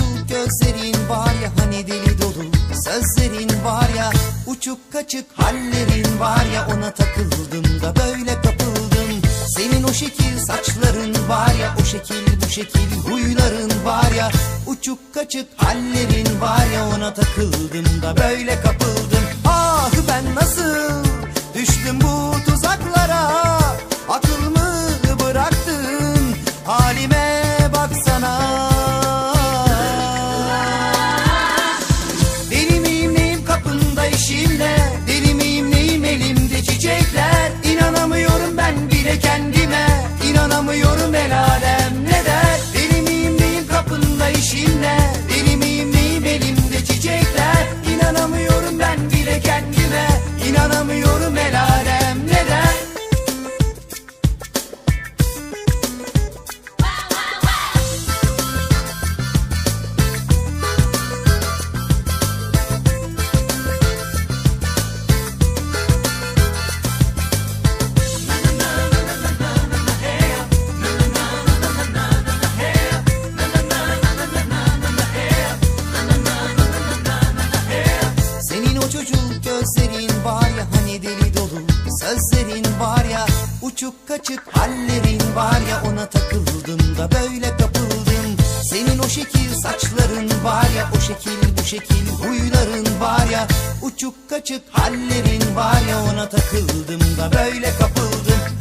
şu gözlerin var ya hani deli dolu sözlerin var ya uçuk kaçık hallerin var ya ona takıldım da böyle kapıldım. Senin o şekil saçların var ya o şekil bu şekil huyların var ya uçuk kaçık hallerin var ya ona takıldım da böyle kapıldım. Ah ben nasıl düştüm bu tuzak uçuk kaçık hallerin var ya ona takıldım da böyle kapıldım. Senin o şekil saçların var ya o şekil bu şekil huyların var ya Uçuk kaçık hallerin var ya ona takıldım da böyle kapıldım